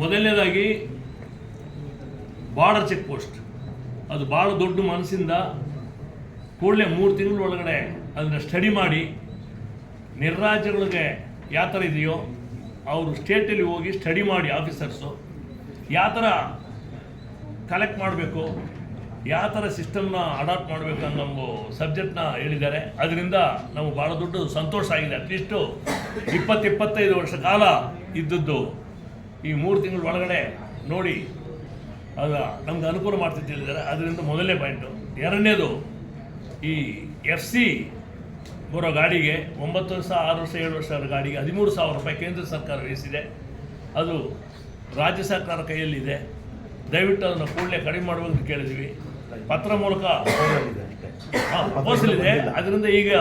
ಮೊದಲನೇದಾಗಿ border check post ಅದು ಭಾಳ ದೊಡ್ಡ ಮನಸ್ಸಿಂದ ಕೂಡಲೇ ಮೂರು ತಿಂಗಳ ಒಳಗಡೆ ಅದನ್ನು ಸ್ಟಡಿ ಮಾಡಿ ನಿರ್ರಾಜ್ಯಗಳಿಗೆ ಯಾವ ಥರ ಇದೆಯೋ ಅವರು ಸ್ಟೇಟಲ್ಲಿ ಹೋಗಿ ಸ್ಟಡಿ ಮಾಡಿ ಆಫೀಸರ್ಸು ಯಾವ ಥರ ಕಲೆಕ್ಟ್ ಮಾಡಬೇಕು, ಯಾವ ಥರ ಸಿಸ್ಟಮ್ನ ಅಡಾಪ್ಟ್ ಮಾಡಬೇಕು ಅನ್ನೋ ಒಂದು ಸಬ್ಜೆಕ್ಟ್ನ ಹೇಳಿದ್ದಾರೆ. ಅದರಿಂದ ನಮಗೆ ಭಾಳ ದೊಡ್ಡ ಸಂತೋಷ ಆಗಿದೆ. ಅಟ್ಲೀಸ್ಟು ಇಪ್ಪತ್ತು ಇಪ್ಪತ್ತೈದು ವರ್ಷ ಕಾಲ ಇದ್ದದ್ದು ಈ ಮೂರು ತಿಂಗಳ ಒಳಗಡೆ ನೋಡಿ ಅದು ನಮ್ಗೆ ಅನುಕೂಲ ಮಾಡ್ತಿತ್ತು ಹೇಳಿದ್ದಾರೆ ಅದರಿಂದ ಮೊದಲನೇ ಪಾಯಿಂಟು ಎರಡನೇದು ಈ ಎಫ್ ಸಿ ಬರೋ ಗಾಡಿಗೆ ಒಂಬತ್ತು ವರ್ಷ ಆರು ವರ್ಷ ಏಳು ವರ್ಷ ಗಾಡಿಗೆ ಹದಿಮೂರು ಸಾವಿರ ರೂಪಾಯಿ ಕೇಂದ್ರ ಸರ್ಕಾರ ವಹಿಸಿದೆ. ಅದು ರಾಜ್ಯ ಸರ್ಕಾರ ಕೈಯಲ್ಲಿದೆ. ದಯವಿಟ್ಟು ಅದನ್ನು ಕೂಡಲೇ ಕಡಿಮೆ ಮಾಡುವಂತ ಕೇಳಿದ್ವಿ. ಪತ್ರ ಮೂಲಕ ಇದೆ. ಅದರಿಂದ ಈಗ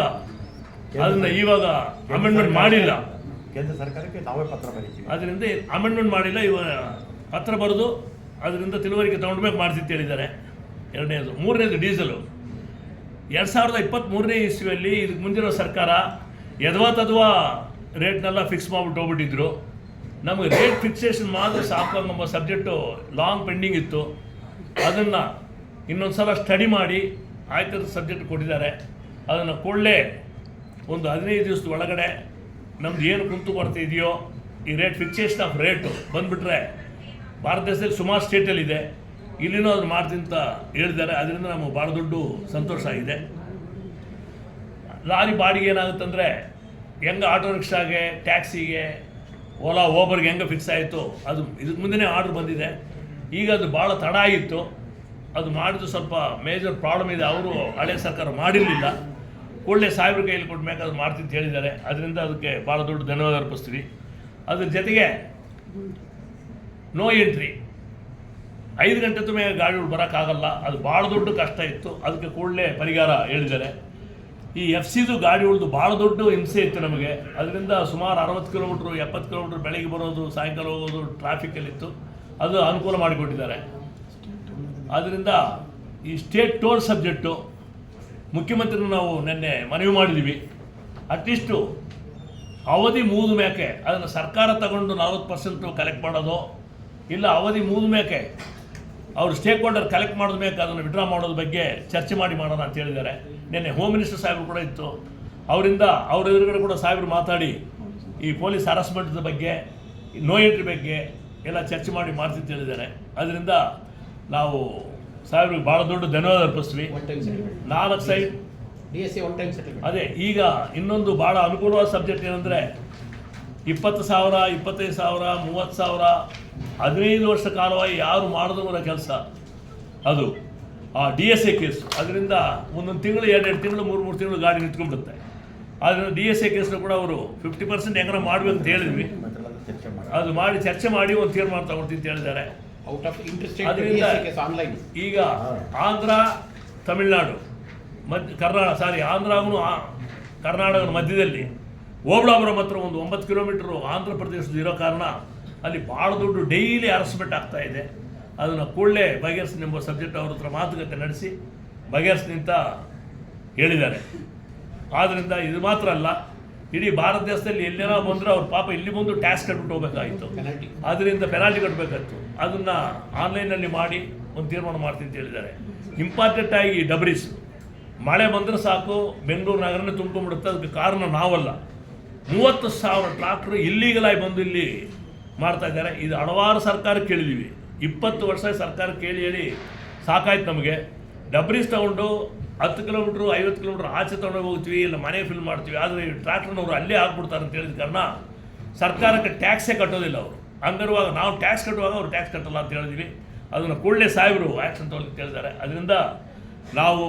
ಅದನ್ನು ಇವಾಗ ಅಮೆಂಡ್ಮೆಂಟ್ ಮಾಡಿಲ್ಲ. ಕೇಂದ್ರ ಸರ್ಕಾರಕ್ಕೆ ನಾವೇ ಪತ್ರ ಬರೀತೀವಿ. ಅದರಿಂದ ಅಮೆಂಡ್ಮೆಂಟ್ ಮಾಡಿಲ್ಲ, ಇವ ಪತ್ರ ಬರೆದು ಅದರಿಂದ ತಿಳುವಳಿಕೆ ತಗೊಂಡ್ಬೇಕು ಅಂತ ಹೇಳಿದ್ದಾರೆ. ಎರಡನೇದು. ಮೂರನೇದು ಡೀಸೆಲು. ಎರಡು ಸಾವಿರದ ಇಪ್ಪತ್ತ್ಮೂರನೇ ಇಸ್ವಿಯಲ್ಲಿ ಇದಕ್ಕೆ ಮುಂದಿರೋ ಸರ್ಕಾರ ಯದ್ವಾ ತದ್ವಾ ರೇಟ್ನೆಲ್ಲ ಫಿಕ್ಸ್ ಮಾಡಿಬಿಟ್ಟು ಹೋಗ್ಬಿಟ್ಟಿದ್ರು. ನಮಗೆ ರೇಟ್ ಫಿಕ್ಸೇಷನ್ ಮಾತ್ರ ಸಾಕು ನಮ್ಮ ಸಬ್ಜೆಕ್ಟು ಲಾಂಗ್ ಪೆಂಡಿಂಗ್ ಇತ್ತು. ಅದನ್ನು ಇನ್ನೊಂದು ಸಲ ಸ್ಟಡಿ ಮಾಡಿ ಆಯ್ತದ ಸಬ್ಜೆಕ್ಟ್ ಕೊಟ್ಟಿದ್ದಾರೆ. ಅದನ್ನು ಕೂಡಲೇ ಒಂದು ಹದಿನೈದು ದಿವಸದ ಒಳಗಡೆ ನಮ್ದು ಏನು ಕುಂತು ಕೊಡ್ತಾ ಈ ರೇಟ್ ಫಿಕ್ಸೇಷನ್ ಆಫ್ ರೇಟು ಬಂದುಬಿಟ್ರೆ ಭಾರತ ದೇಶದಲ್ಲಿ ಸುಮಾರು ಸ್ಟೇಟಲ್ಲಿದೆ ಇಲ್ಲಿನೂ ಅದನ್ನು ಮಾಡ್ತೀನಿ ಅಂತ ಹೇಳಿದ್ದಾರೆ. ಅದರಿಂದ ನಮಗೆ ಭಾಳ ದೊಡ್ಡ ಸಂತೋಷ ಆಗಿದೆ. ಲಾರಿ ಬಾಡಿಗೆ ಏನಾಗುತ್ತಂದರೆ ಹೆಂಗೆ ಆಟೋ ರಿಕ್ಷಾಗೆ ಟ್ಯಾಕ್ಸಿಗೆ ಓಲಾ ಓಬರ್ಗೆ ಹೆಂಗೆ ಫಿಕ್ಸ್ ಆಯಿತು, ಅದು ಇದಕ್ಕೆ ಮುಂದೆನೇ ಆರ್ಡ್ರ್ ಬಂದಿದೆ. ಈಗ ಅದು ಭಾಳ ತಡ ಆಗಿತ್ತು. ಅದು ಮಾಡಿದ್ದು ಸ್ವಲ್ಪ ಮೇಜರ್ ಪ್ರಾಬ್ಲಮ್ ಇದೆ. ಅವರು ಹಳೆ ಸರ್ಕಾರ ಮಾಡಿರಲಿಲ್ಲ. ಕೂಡಲೇ ಸಾಹೇಬ್ರ ಕೈಯಲ್ಲಿ ಕೊಟ್ಟ ಮೇಲೆ ಅದು ಮಾಡ್ತೀನಿ ಹೇಳಿದ್ದಾರೆ. ಅದರಿಂದ ಅದಕ್ಕೆ ಭಾಳ ದೊಡ್ಡ ಧನ್ಯವಾದ ಅರ್ಪಿಸ್ತೀವಿ. ಅದ್ರ ಜೊತೆಗೆ ನೋ ಎಂಟ್ರಿ ಐದು ಗಂಟೆ ತುಂಬ ಗಾಡಿಗಳು ಬರೋಕ್ಕಾಗಲ್ಲ. ಅದು ಭಾಳ ದೊಡ್ಡ ಕಷ್ಟ ಇತ್ತು. ಅದಕ್ಕೆ ಕೂಡಲೇ ಪರಿಹಾರ ಹೇಳಿದ್ದಾರೆ. ಈ ಎಫ್ ಸಿದು ಗಾಡಿಗಳದ್ದು ಭಾಳ ದೊಡ್ಡ ಹಿಂಸೆ ಇತ್ತು ನಮಗೆ. ಅದರಿಂದ ಸುಮಾರು ಅರವತ್ತು ಕಿಲೋಮೀಟ್ರು, ಎಪ್ಪತ್ತು ಕಿಲೋಮೀಟ್ರ್ ಬೆಳಗ್ಗೆ ಬರೋದು, ಸಾಯಂಕಾಲ ಹೋಗೋದು ಟ್ರಾಫಿಕ್ಕಲ್ಲಿತ್ತು ಅದು ಅನುಕೂಲ ಮಾಡಿಕೊಟ್ಟಿದ್ದಾರೆ. ಆದ್ದರಿಂದ ಈ ಸ್ಟೇಟ್ ಟೋಲ್ ಸಬ್ಜೆಕ್ಟು ಮುಖ್ಯಮಂತ್ರಿನ ನಾವು ನಿನ್ನೆ ಮನವಿ ಮಾಡಿದ್ದೀವಿ ಅಟ್ಲೀಸ್ಟು ಅವಧಿ ಮುಗಿದ ಮೇಕೆ ಅದನ್ನು ಸರ್ಕಾರ ತಗೊಂಡು ನಲ್ವತ್ತು ಪರ್ಸೆಂಟು ಕಲೆಕ್ಟ್ ಮಾಡೋದು, ಇಲ್ಲ ಅವಧಿ ಮುಗಿದ ಮೇಕೆ ಅವರು ಸ್ಟೇಕ್ ಹೋಲ್ಡರ್ ಕಲೆಕ್ಟ್ ಮಾಡಿದ ಮೇಲೆ ಅದನ್ನು ವಿಡ್ರಾ ಮಾಡೋದ್ರ ಬಗ್ಗೆ ಚರ್ಚೆ ಮಾಡಿ ಮಾಡೋಣ ಅಂತ ಹೇಳಿದ್ದಾರೆ. ನಿನ್ನೆ ಹೋಮ್ ಮಿನಿಸ್ಟರ್ ಸಾಹೇಬರು ಕೂಡ ಇತ್ತು. ಅವರಿಂದ ಅವ್ರ ಎದುರುಗಡೆ ಕೂಡ ಸಾಹೇಬರು ಮಾತಾಡಿ ಈ ಪೊಲೀಸ್ ಹರಾಸ್ಮೆಂಟ್ದ ಬಗ್ಗೆ ನೋ ಎಂಟ್ರಿ ಬಗ್ಗೆ ಎಲ್ಲ ಚರ್ಚೆ ಮಾಡಿ ಮಾಡ್ತೀನಿ ಅಂತ ಹೇಳಿದ್ದಾರೆ. ಅದರಿಂದ ನಾವು ಸಾಹೇಬ್ರಿಗೆ ಭಾಳ ದೊಡ್ಡ ಧನ್ಯವಾದ ಅರ್ಪಿಸ್ತೀವಿ ನಾಲ್ಕು side D S C one time settlement ಅದೇ ಈಗ ಇನ್ನೊಂದು ಭಾಳ ಅನುಕೂಲವಾದ ಸಬ್ಜೆಕ್ಟ್ ಏನಂದರೆ ಇಪ್ಪತ್ತು ಸಾವಿರ ಇಪ್ಪತ್ತೈದು ಸಾವಿರ ಮೂವತ್ತು ಸಾವಿರ ಹದಿನೈದು ವರ್ಷ ಕಾಲವಾಗಿ ಯಾರು ಮಾಡಿದವರ ಕೆಲಸ? ಅದು ಆ ಡಿ ಎಸ್ ಎ ಕೇಸು ಅದರಿಂದ ಒಂದೊಂದು ತಿಂಗಳು ಎರಡೆರಡು ತಿಂಗಳು ಮೂರು ಮೂರು ತಿಂಗಳು ಗಾಡಿ ನಿಂತ್ಕೊಂಡ್ಬಿಡುತ್ತೆ. ಆದ್ದರಿಂದ ಡಿ ಎಸ್ ಎ ಕೇಸ್ನ ಕೂಡ ಅವರು ಫಿಫ್ಟಿ ಪರ್ಸೆಂಟ್ ಹೆಂಗಾರ ಮಾಡಬೇಕು ಅಂತ ಹೇಳಿದ್ವಿ. ಅದು ಮಾಡಿ ಚರ್ಚೆ ಮಾಡಿ ಒಂದು ತೀರ್ಮಾನ ತಗೊಳ್ತೀನಿ ಅಂತ ಹೇಳಿದ್ದಾರೆ. ಔಟ್ ಆಫ್ ಇಂಟ್ರೆಸ್ಟ್ ಆನ್ಲೈನ್ ಈಗ ಆಂಧ್ರ ತಮಿಳುನಾಡು ಮಧ್ಯ ಕರ್ನಾಟಕ ಸಾರಿ ಆಂಧ್ರಗೂ ಕರ್ನಾಟಕದ ಮಧ್ಯದಲ್ಲಿ ಓಬಳಾಪುರಂ ಹತ್ರ ಒಂದು ಒಂಬತ್ತು ಕಿಲೋಮೀಟ್ರು ಆಂಧ್ರ ಪ್ರದೇಶದ ಇರೋ ಕಾರಣ ಅಲ್ಲಿ ಭಾಳ ದುಡ್ಡು ಡೈಲಿ ಹರಸ್ಮೆಂಟ್ ಆಗ್ತಾ ಇದೆ. ಅದನ್ನು ಕೂಡಲೇ ಬಗೆಹರಿಸಿ ಎಂಬ ಸಬ್ಜೆಕ್ಟ್ ಅವ್ರ ಹತ್ರ ಮಾತುಕತೆ ನಡೆಸಿ ಬಗೆಹರಿಸಿ ನಿಂತ ಹೇಳಿದ್ದಾರೆ. ಆದ್ದರಿಂದ ಇದು ಮಾತ್ರ ಅಲ್ಲ ಇಡೀ ಭಾರತ ದೇಶದಲ್ಲಿ ಎಲ್ಲೇನೋ ಬಂದರೆ ಅವ್ರ ಪಾಪ ಇಲ್ಲಿ ಬಂದು ಟ್ಯಾಕ್ಸ್ ಕಟ್ಬಿಟ್ಟು ಹೋಗ್ಬೇಕಾಗಿತ್ತು ಅದರಿಂದ ಪೆನಾಲ್ಟಿ ಕಟ್ಟಬೇಕಾಯ್ತು ಅದನ್ನು ಆನ್ಲೈನಲ್ಲಿ ಮಾಡಿ ಒಂದು ತೀರ್ಮಾನ ಮಾಡ್ತೀನಿ ಅಂತ ಹೇಳಿದ್ದಾರೆ. ಇಂಪಾರ್ಟೆಂಟ್ ಆಗಿ ಡಬ್ರೀಸ್ ಮಳೆ ಬಂದರೆ ಸಾಕು ಬೆಂಗಳೂರು ನಗರನೇ ತುಂಬ್ಕೊಂಡ್ಬಿಡುತ್ತೆ ಅದಕ್ಕೆ ಕಾರಣ ನಾವಲ್ಲ. ಮೂವತ್ತು ಸಾವಿರ ಟ್ರಾಕ್ಟ್ರು ಇಲ್ಲೀಗಲಾಗಿ ಬಂದು ಇಲ್ಲಿ ಮಾಡ್ತಾ ಇದ್ದಾರೆ. ಇದು ಹಲವಾರು ಸರ್ಕಾರ ಕೇಳಿದ್ದೀವಿ ಇಪ್ಪತ್ತು ವರ್ಷ ಸರ್ಕಾರ ಕೇಳಿ ಹೇಳಿ ಸಾಕಾಯ್ತು ನಮಗೆ. ಡಬ್ರೀಸ್ ತಗೊಂಡು ಹತ್ತು ಕಿಲೋಮೀಟ್ರು, ಐವತ್ತು ಕಿಲೋಮೀಟ್ರ್ ಆಚೆ ತೊಗೊಂಡು ಹೋಗ್ತೀವಿ, ಇಲ್ಲ ಮನೆ ಫಿಲ್ ಮಾಡ್ತೀವಿ, ಆದರೆ ಈ ಟ್ರಾಕ್ಟರ್ನವ್ರು ಅಲ್ಲೇ ಹಾಕ್ಬಿಡ್ತಾರೆ ಅಂತ ಹೇಳಿದ ಕಾರಣ ಸರ್ಕಾರಕ್ಕೆ ಟ್ಯಾಕ್ಸೇ ಕಟ್ಟೋದಿಲ್ಲ ಅವರು. ಹಂಗಿರುವಾಗ ನಾವು ಟ್ಯಾಕ್ಸ್ ಕಟ್ಟುವಾಗ ಅವ್ರು ಟ್ಯಾಕ್ಸ್ ಕಟ್ಟಲ್ಲ ಅಂತ ಹೇಳಿದ್ವಿ. ಅದನ್ನು ಕೂಡಲೇ ಸಾಹೇಬರು ಆ್ಯಕ್ಷನ್ ತೊಗೊಳ್ಳಿಕ್ಕೆ ಹೇಳಿದ್ದಾರೆ. ಅದರಿಂದ ನಾವು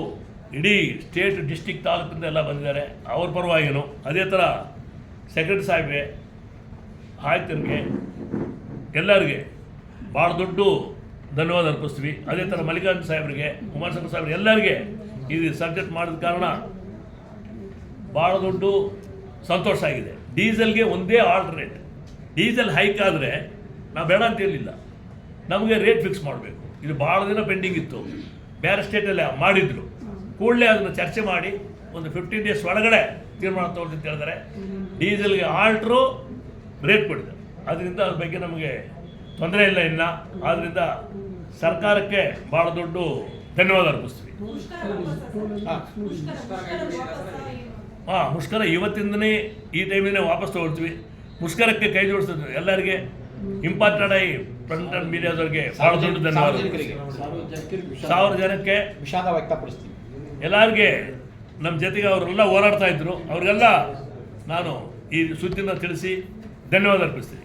ಇಡೀ ಸ್ಟೇಟ್ ಡಿಸ್ಟಿಕ್ ತಾಲೂಕಿಂದ ಎಲ್ಲ ಬಂದಿದ್ದಾರೆ. ಅವ್ರ ಪರವಾಗಿನೂ ಅದೇ ಥರ ಸೆಕ್ರೆಟರಿ ಸಾಹೇಬ್ಗೆ ಆಯ್ತರಿಗೆ ಎಲ್ಲರಿಗೆ ಭಾಳ ದೊಡ್ಡ ಧನ್ಯವಾದ ಅರ್ಪಿಸ್ತೀವಿ. ಅದೇ ಥರ ಮಲ್ಲಿಕಾರ್ಜುನ ಸಾಹೇಬರಿಗೆ ಕುಮಾರಸ್ವಾಮಿ ಸಾಹೇಬ್ರಿಗೆ ಎಲ್ಲರಿಗೆ ಇದು ಸಬ್ಜೆಕ್ಟ್ ಮಾಡಿದ ಕಾರಣ ಭಾಳ ದೊಡ್ಡ ಸಂತೋಷ ಆಗಿದೆ. ಡೀಸೆಲ್ಗೆ ಒಂದೇ ಆರ್ಡರ್ ರೇಟ್ ಡೀಸೆಲ್ ಹೈಕ್ ಆದರೆ ನಾವು ಬೇಡ ಅಂತ ಹೇಳಿಲ್ಲ. ನಮಗೆ ರೇಟ್ ಫಿಕ್ಸ್ ಮಾಡಬೇಕು. ಇದು ಭಾಳ ದಿನ ಪೆಂಡಿಂಗ್ ಇತ್ತು. ಬೇರೆ ಸ್ಟೇಟಲ್ಲಿ ಮಾಡಿದ್ರು. ಕೂಡಲೇ ಅದನ್ನು ಚರ್ಚೆ ಮಾಡಿ ಒಂದು ಫಿಫ್ಟೀನ್ ಡೇಸ್ ಒಳಗಡೆ ತೀರ್ಮಾನ ಅಂತ ಹೇಳಿದ್ದಾರೆ ಡೀಸೆಲ್ಗೆ ಆಲ್ಟ್ರು ರೇಟ್ ಕೊಡಿದೆ. ಅದರಿಂದ ಅದ್ರ ಬಗ್ಗೆ ನಮಗೆ ತೊಂದರೆ ಇಲ್ಲ ಇನ್ನ. ಆದ್ದರಿಂದ ಸರ್ಕಾರಕ್ಕೆ ಭಾಳ ದೊಡ್ಡ ಧನ್ಯವಾದ ಅರ್ಪಿಸ್ತೀವಿ. ಹಾಂ ಮುಷ್ಕರ ಇವತ್ತಿಂದನೇ ಈ ಟೈಮಿನೇ ವಾಪಸ್ ತಗೊಳ್ತೀವಿ. ಮುಷ್ಕರಕ್ಕೆ ಕೈ ಜೋಡಿಸ್ತಿದ್ವಿ ಎಲ್ಲರಿಗೆ ಇಂಪಾರ್ಟೆಂಟ್ ಆಗಿ ಫ್ರಂಟ್ ಅಂಡ್ ಮೀಡಿಯಾದವ್ರಿಗೆ ಭಾಳ ದೊಡ್ಡ ಧನ್ಯವಾದ ಸಾವಿರ ಜನಕ್ಕೆ ವಿಷಾದ ವ್ಯಕ್ತಪಡಿಸ್ತೀವಿ. ಎಲ್ಲರಿಗೆ ನಮ್ಮ ಜೊತೆಗೆ ಅವರೆಲ್ಲ ಹೋರಾಡ್ತಾ ಇದ್ರು. ಅವ್ರಿಗೆಲ್ಲ ನಾನು ಈ ಸುದ್ದಿನ ತಿಳಿಸಿ ಧನ್ಯವಾದ ಅರ್ಪಿಸ್ತೀನಿ.